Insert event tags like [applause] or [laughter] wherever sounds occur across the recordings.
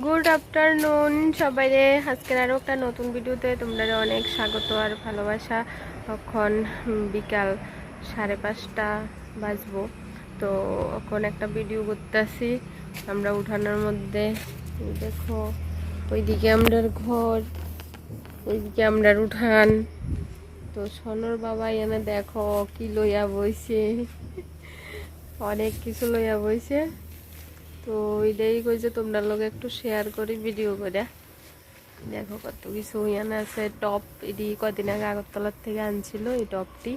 Good afternoon সবাইরে। আজকের আরও একটা নতুন ভিডিওতে তোমরা অনেক স্বাগত আর ভালোবাসা। এখন বিকাল সাড়ে পাঁচটা বাজবো। তো এখন একটা ভিডিও করতেছি। আমরা উঠানোর মধ্যে দেখো, ওইদিকে আমরার ঘর, ওইদিকে আমরার উঠান। তো সোনর বাবা এনে দেখো, কি লইয়া বইছে। অনেক কিছু লইয়া বইছে। তো ওইটাই যে তোমরা লোক একটু শেয়ার করি ভিডিও করে। দেখো কত কিছু ইয়ানে আছে। টপ এটি কদিন আগে আগরতলার থেকে আনছিল এই টপটি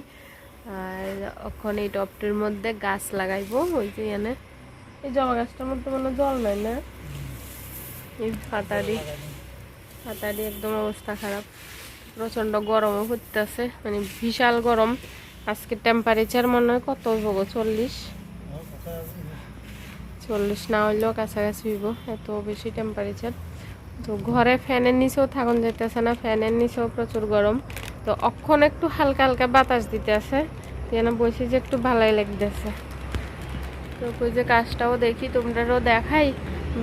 আর এখন এই টপটির মধ্যে গাছ লাগাইবো, ওই যে ইয়ানে এই জবা গাছটার মধ্যে কোনো জল নাই না। এই পাতারি পাতারি একদম অবস্থা খারাপ। প্রচণ্ড গরমও পড়তেছে মানে বিশাল গরম। আজকে টেম্পারেচার মনে হয় কত হব চল্লিশ? চল্লিশ না হইলেও কাছাকাছি হইব, এত বেশি টেম্পারেচার তো ঘরে ফ্যানের নিচেও থাকুন যাইতেছে না, ফ্যানের নিচেও প্রচুর গরম। তো অক্ষণ একটু হালকা হালকা বাতাস দিতে আছে, যেন বসে যে একটু ভালোই লাগতেছে। তো ওই যে কাজটাও দেখি তোমরাও দেখাই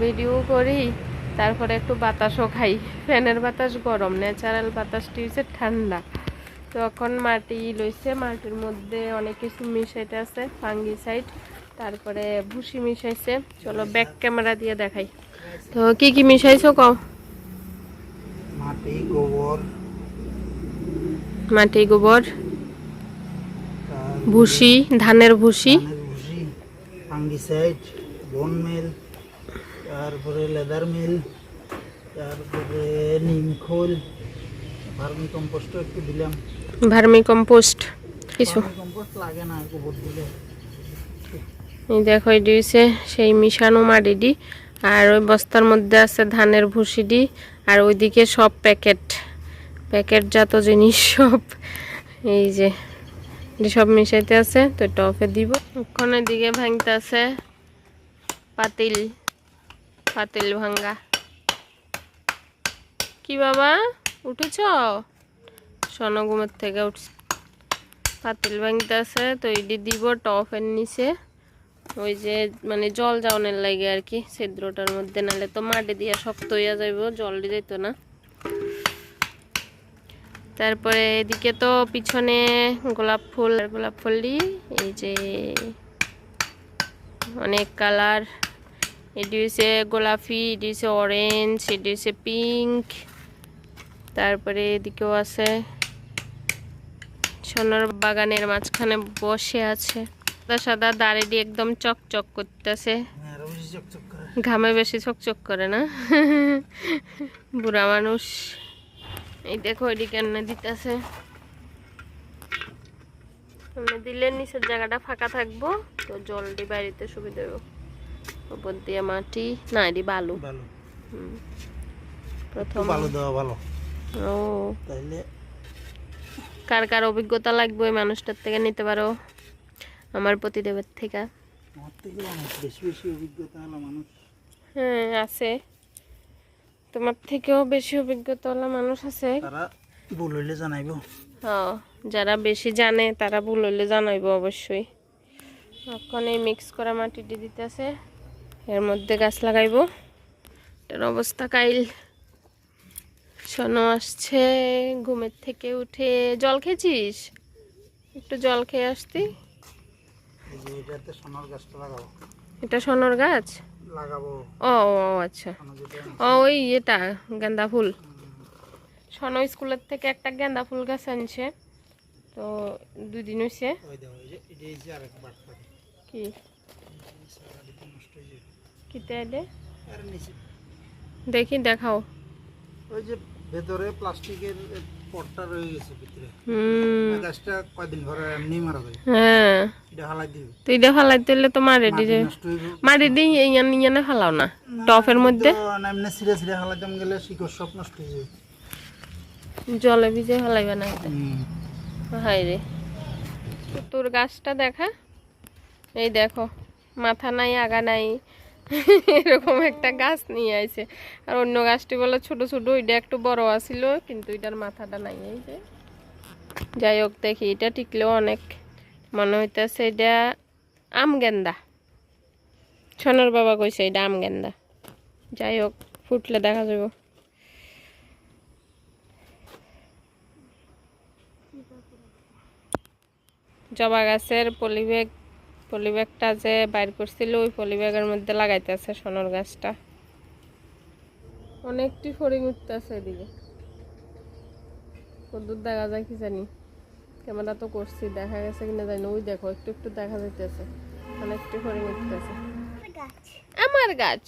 ভিডিও করি, তারপরে একটু বাতাসও খাই। ফ্যানের বাতাস গরম ন্যাচারাল বাতাসটি হচ্ছে ঠান্ডা। তো এখন মাটি লইছে, মাটির মধ্যে অনেক কিছু মিশাইতে আছে ফাঙ্গিসাইড তারপরে ভুসি মিশাইছে। চলো ব্যাক ক্যামেরা দিয়ে দেখাই। তো কি কি মিশাইছো কও? মাটি গোবর। মাটি গোবর। ভুসি ধানের ভুসি। ফাঙ্গিসাইড বন মিল তারপরে লেদার মিল তারপরে নিম খোল ভার্মি কম্পোস্ট একটু দিলাম। ভার্মি কম্পোস্ট কিছু কম্পোস্ট লাগে না গোবর দিলে। এই দেখো, এটি সেই মিশানো মাটিডি আর ওই বস্তার মধ্যে আছে ধানের ভুসিডি আর ওইদিকে সব প্যাকেট। প্যাকেটজাত জিনিস সব। এই যে সব মিশাইতে আছে, তো টপে দিব। ওখানে দিকে ভাঙতে আছে পাতিল। পাতিল ভাঙ্গা কি বাবা, উঠেছ? সোনা ঘুমের থেকে উঠছে। পাতিল ভাঙতে আছে, তো এটি দিব টফের নিচে। ওই যে মানে জল যাওয়ানোর লাগে আর কি, ছিদ্রটার মধ্যে নালে তো মাটি দিয়ে শক্ত হইয়া যাইব, জল যেত না। তারপরে এদিকে তো পিছনে গোলাপ ফুল, আর গোলাপ ফুলই এই যে অনেক কালার। এটি হচ্ছে গোলাপি, এটি হচ্ছে অরেঞ্জ এটি হচ্ছে পিঙ্ক তারপরে এদিকেও আছে, সোনার বাগানের মাঝখানে বসে আছে। সাদা সাদা দাড়ি একদম চকচক করতেছে। করে। ঘামে বেশি চকচক করে না। বুড়া মানুষ। এই দেখো এদিকে এনে দিতেছে। দিলে নিচের জায়গাটা ফাঁকা থাকব তো জল দিয়ে বাড়িতে সুবিধা হবে উপর দিয়ে মাটি না এটি বালু। প্রথম ভালো দেওয়া ভালো। ও। তাইলে কার কার অভিজ্ঞতা লাগবে ওই মানুষটার থেকে নিতে পারো। আমার প্রতিদেবের থেকে। হ্যাঁ আছে। তোমার থেকেও বেশি অভিজ্ঞতাওয়ালা মানুষ আছে। ভুল হইলে জানাইব। হ্যাঁ যারা বেশি জানে তারা ভুল হইলে জানাইবো অবশ্যই। এখন এই মিক্স করা মাটিটি দিতেছে এর মধ্যে গাছ লাগাইব। এটার অবস্থা কাইল। শোনো আসছে ঘুমের থেকে উঠে। জল খেয়েছিস? একটু জল খেয়ে আসতি। যে এটাতে সোনার গাছটা লাগাবো। এটা সোনর গাছ? লাগাবো। ও ও আচ্ছা। ও ওই এটা গেন্দা ফুল। সনো স্কুলের থেকে একটা গেন্দা ফুল গাছ আনছে। তো দুই দিন হয়েছে কি? কিতে এলে দেখি দেখাও। ওই যে ভেতরে প্লাস্টিকের পটটা রয়ে গেছে ভিতরে। হুম। গাছটা কয়দিন এমনি মারা যায়। হ্যাঁ। এটা হালাই তুই এটা ফালাইতে হলে তো মারে মাটি দিয়ে নষ্ট হইব। মারি দিয়ে ইয়ান ইয়ানে ফালাও না। টপের মধ্যে? এমনি সিরে সিরে হালাইতাম গেলে শিকড় সব নষ্ট হয়ে জলে ভিজে ফালাইবে না এটা। হাই রে। তোর গাছটা দেখা। এই দেখো মাথা নাই আগা নাই। এরকম একটা গাছ নিয়ে আইছে। আর অন্য গাছটি বলে ছোট ছোট, ওইটা একটু বড় আছিল, কিন্তু এটার মাথাটা নাই এই যে। যাই হোক, দেখি, এটা টিকলেও অনেক মনে হইতেছে এটা আম গেন্দা। ছনের বাবা কইছে এটা আম গেন্দা। যাই হোক, ফুটলে দেখা যাবে। জবা গাছের পলিব্যাগ পলিব্যাগটা যে বাইর করছিল ওই পলিব্যাগের মধ্যে লাগাইতেছে সোনর গাছটা। অনেকটি ফড়িং উঠতেছে এদিকে। কদ্দুর দেখা যায় কি জানি। ক্যামেরা তো করছি দেখা গেছে কিনা জানি ওই দেখো একটু একটু দেখা যাইতেছে। অনেকটি ফড়িং উঠতেছে। আমার গাছ।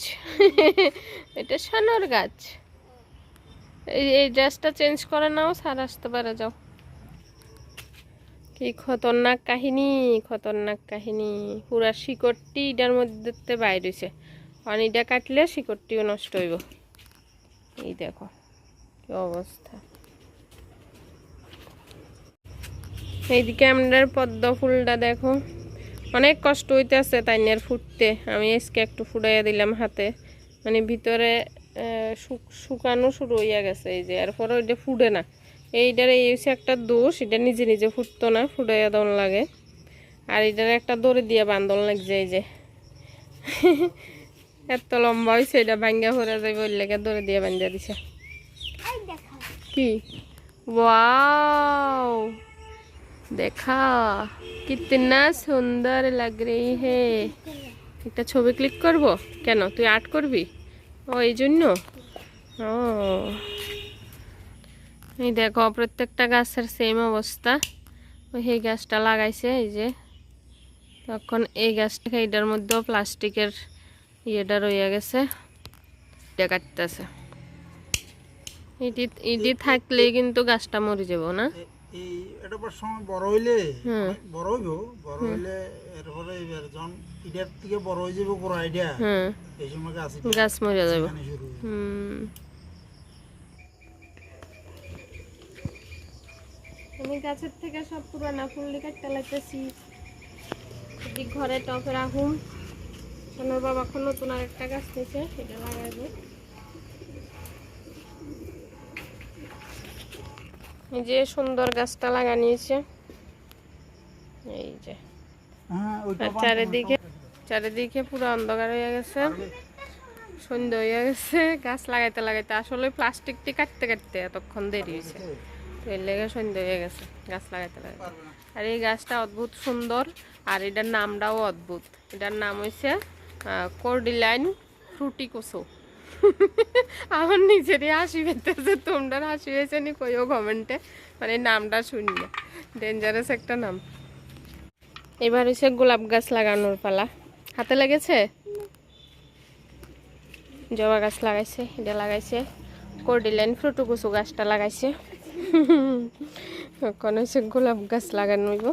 এটা সোনর গাছ। এই এই ড্রেসটা চেঞ্জ করে নাও স্যার আসতে পারে যাও। কি খতরনাক কাহিনী খতরনাক কাহিনী। পুরা শিকড়টি এটার মধ্যে বাইর হইছে। পানিটা কাটলে শিকড়টিও নষ্ট হইব। এই দেখো, কি অবস্থা। এইদিকে আমাদের পদ্ম ফুলটা দেখো। অনেক কষ্ট হইতেছে তাইনের ফুটতে। আমি আজকে একটু ফুটাইয়া দিলাম হাতে। মানে ভিতরে শুকানো শুরু হইয়া গেছে এই যে। এরপরে ওইটা ফুটে না। এইটার এই হচ্ছে একটা দোষ এটা নিজে নিজে ফুটতো না ফুটাইয়া দন লাগে। আর এটার একটা দড়ি দিয়ে বান্ধন লাগ যায় যে। [laughs] এত লম্বা হয়েছে এটা ভাঙ্গা ফুরা যায় লেগে দড়ি দিয়ে বান্ধা দিছে। কি? ওয়াও! দেখা। কিতনা সুন্দর লাগ রই হে। একটা ছবি ক্লিক করব? কেন? তুই আর্ট করবি? ও এই জন্য ও। এই দেখো প্রত্যেকটা গাছের সেম অবস্থা। এই গাছটা লাগাইছে এই যে। তখন এই গাছটাকে এটার মধ্যেও প্লাস্টিকের ইয়েটা রইয়া গেছে। এটা কাটতেছে। ইটি ইটি থাকলে কিন্তু গাছটা মরে যাব না। এই এটা পর সময় বড় হইলে। বড় হইব বড় হইলে এরপরে এবার যখন এটার থেকে বড় হয়ে যাবে পুরো আইডিয়া হুম। এই সময় গাছ গাছ মরে যাব। হুম। আমি গাছের থেকে সব পুরানা ফুল কাটতে লাগতেছি। যদি ঘরে টপে রাখুন সোনার বাবা এখন নতুন আর একটা গাছ নিয়েছে এটা লাগাইবে। এই যে সুন্দর গাছটা লাগানিয়েছে। এই যে। হ্যাঁ চারিদিকে চারিদিকে পুরো অন্ধকার হয়ে গেছে। সন্ধ্যা হয়ে গেছে গাছ লাগাইতে লাগাইতে। আসলে প্লাস্টিকটি কাটতে কাটতে এতক্ষণ দেরি হয়েছে। লেগে সন্ধ্যা হয়ে গেছে, গাছ লাগাইতে লাগাইতে। আর এই গাছটা অদ্ভুত সুন্দর, আর এটার নামটাও অদ্ভুত। এটার নাম হয়েছে কোর্ডিলাইন ফ্রুটিকোসো। [laughs] আমার নিজেরই হাসি পেতেছে তোমরা হাসি হয়েছে নি কইও কমেন্টে মানে নামটা শুনলে ডেঞ্জারাস একটা নাম। এবার হচ্ছে গোলাপ গাছ লাগানোর পালা। হাতে লেগেছে? জবা গাছ লাগাইছে, এটা লাগাইছে। কর্ডিলাইন ফ্রুটুকুসু গাছটা লাগাইছে। এখন হচ্ছে গোলাপ গাছ লাগানো হইব।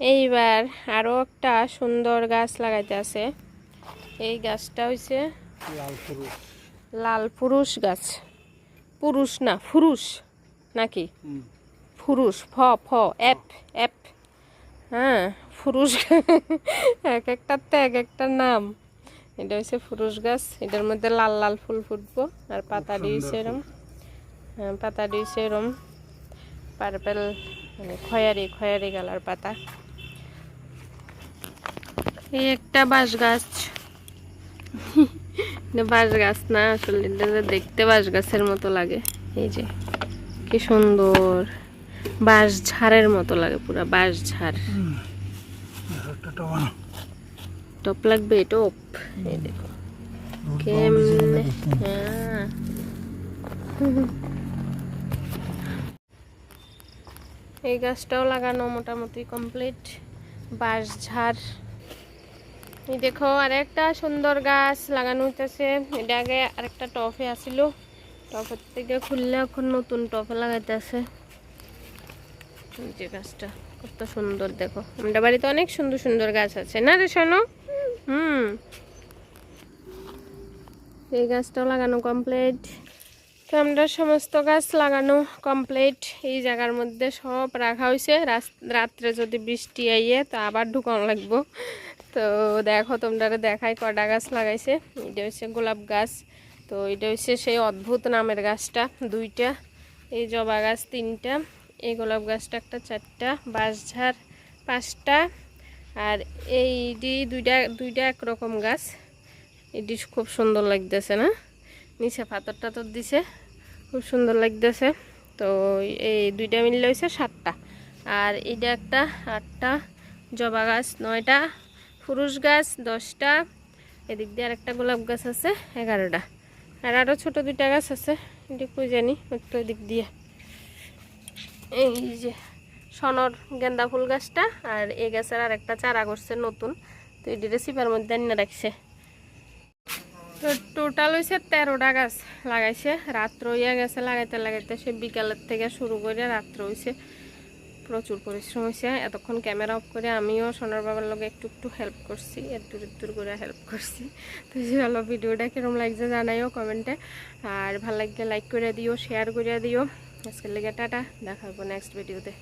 এইবার আরও একটা সুন্দর গাছ লাগাইতে আছে। এই গাছটা হইছে লাল পুরুষ। লাল পুরুষ গাছ। পুরুষ না ফুরুষ নাকি? ফুরুষ ফ ফ এপ এপ হ্যাঁ ফুরুষ। এক একটার তো এক একটা নাম। এটা হচ্ছে ফুরুষ গাছ। এটার মধ্যে লাল লাল ফুল ফুটবো। আর পাতা দিয়েছে এরম। হ্যাঁ পাতা দিয়েছে এরম পার্পেল মানে খয়ারি খয়ারি কালার পাতা। এই একটা বাঁশ গাছ বাঁশ গাছ না আসলে দেখতে বাঁশ গাছের মতো লাগে। এই যে কি সুন্দর। বাঁশ ঝাড়ের মতো লাগে পুরো বাঁশ ঝাড়। টপ লাগবে টপ। এই দেখো। কেমনে? হ্যাঁ। এই গাছটাও লাগানো মোটামুটি কমপ্লিট বাঁশ, ঝাড়। এই দেখো, আরেকটা সুন্দর গাছ লাগানো হইতেছে। এটা আগে আরেকটা টফে আসিল। টফের থেকে খুললে এখন নতুন টফে লাগাইতেছে। যে গাছটা, কত সুন্দর দেখো। আমাদের বাড়িতে অনেক সুন্দর সুন্দর গাছ আছে। না রে শোনো হুম। এই গাছটাও লাগানো কমপ্লিট তো আমরা সমস্ত গাছ লাগানো কমপ্লিট এই জায়গার মধ্যে সব রাখা হয়েছে। রাত্রে যদি বৃষ্টি আইয়ে, তো আবার ঢুকানো লাগবো। তো দেখো তোমরা দেখাই কটা গাছ লাগাইছে। এটা হচ্ছে গোলাপ গাছ। তো এটা হচ্ছে সেই অদ্ভুত নামের গাছটা, দুইটা। এই জবা গাছ তিনটা, এই গোলাপ গাছটা একটা চারটা, বাঁশঝাড় পাঁচটা। আর এই দুইটা দুইটা একরকম গাছ। এটি খুব সুন্দর লাগতেছে না? নিচে পাথর টাথর দিছে। খুব সুন্দর লাগতেছে। তো এই দুইটা মিললে হয়েছে সাতটা। আর এটা একটা আটটা জবা গাছ, নয়টা ফুরুষ গাছ, দশটা। এদিক দিয়ে আরেকটা গোলাপ গাছ আছে, এগারোটা। আর আরও ছোটো দুইটা গাছ আছে এটা কই জানি, একটু এদিক দিয়ে। এই যে সনর গেন্দা ফুল গাছটা, আর এই গাছের আর একটা চারা করছে নতুন। তো এটিতে সিপার মধ্যে আনিয়ে রাখছে। তো টোটাল হয়েছে তেরোটা গাছ লাগাইছে। রাত্র ইয়া গেছে লাগাইতে লাগাইতে সে বিকালের থেকে শুরু করে রাত্র হয়েছে প্রচুর পরিশ্রম হয়েছে এতক্ষণ ক্যামেরা অফ করে আমিও সোনার বাবার লগে একটু একটু হেল্প করছি একটু একটু করে হেল্প করছি। তো চলো ভিডিওটা কিরম লাগছে জানাইও কমেন্টে। আর ভালো লাগলে লাইক করে দিও শেয়ার করে দিও। আজকের লেগে টাটা দেখাবো নেক্সট ভিডিওতে